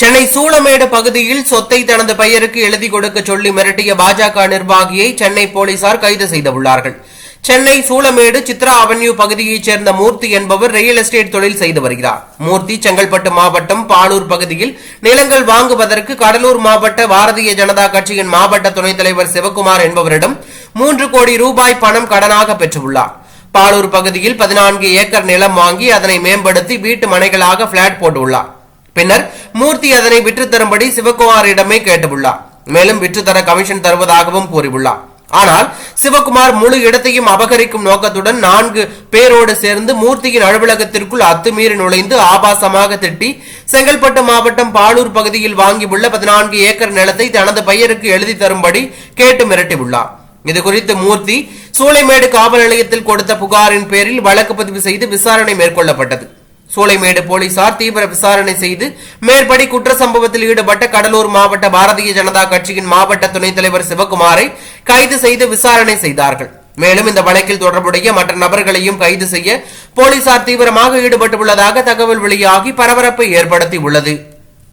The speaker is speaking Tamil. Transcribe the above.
சென்னை சூளமேடு பகுதியில் சொத்தை தனது பெயருக்கு எழுதி கொடுக்க சொல்லி மிரட்டிய பாஜக நிர்வாகியை சென்னை போலீசார் கைது செய்துள்ளார்கள். சென்னை சூளமேடு சித்ரா அவென்யூ பகுதியைச் சேர்ந்த மூர்த்தி என்பவர் ரியல் எஸ்டேட் தொழில் செய்து வருகிறார். மூர்த்தி செங்கல்பட்டு மாவட்டம் பாலூர் பகுதியில் நிலங்கள் வாங்குவதற்கு கடலூர் மாவட்ட பாரதிய ஜனதா கட்சியின் மாவட்ட துணைத் தலைவர் சிவகுமார் என்பவரிடம் மூன்று கோடி ரூபாய் பணம் கடனாக பெற்றுள்ளார். பாலூர் பகுதியில் பதினான்கு ஏக்கர் நிலம் வாங்கி அதனை மேம்படுத்தி வீட்டு மனைகளாக பிளாட் போட்டுள்ளார். பின்னர் மூர்த்தி அதனை விற்றுத்தரும்படி சிவகுமாரிடமே கேட்டுள்ளார். மேலும் விற்றுத்தர கமிஷன் தருவதாகவும் கூறியுள்ளார். ஆனால் சிவகுமார் முழு இடத்தையும் அபகரிக்கும் நோக்கத்துடன் நான்கு பேரோடு சேர்ந்து மூர்த்தியின் அலுவலகத்திற்குள் அத்துமீறி நுழைந்து ஆபாசமாக திட்டி செங்கல்பட்டு மாவட்டம் பாலூர் பகுதியில் வாங்கியுள்ள பதினான்கு ஏக்கர் நிலத்தை தனது பெயருக்கு எழுதி தரும்படி கேட்டு மிரட்டியுள்ளார். இது குறித்து மூர்த்தி சூளைமேடு காவல் நிலையத்தில் கொடுத்த புகாரின் பேரில் வழக்கு பதிவு செய்து விசாரணை மேற்கொள்ளப்பட்டது. சூளைமேடு போலீசார் தீவிர விசாரணை செய்து மேற்படி குற்ற சம்பவத்தில் ஈடுபட்ட கடலூர் மாவட்ட பாரதிய ஜனதா கட்சியின் மாவட்ட துணைத் தலைவர் சிவகுமாரை கைது செய்து விசாரணை செய்தார்கள். மேலும் இந்த வழக்கில் தொடர்புடைய மற்ற நபர்களையும் கைது செய்ய போலீசார் தீவிரமாக ஈடுபட்டுள்ளதாக தகவல் வெளியாகி பரபரப்பை ஏற்படுத்தியுள்ளது.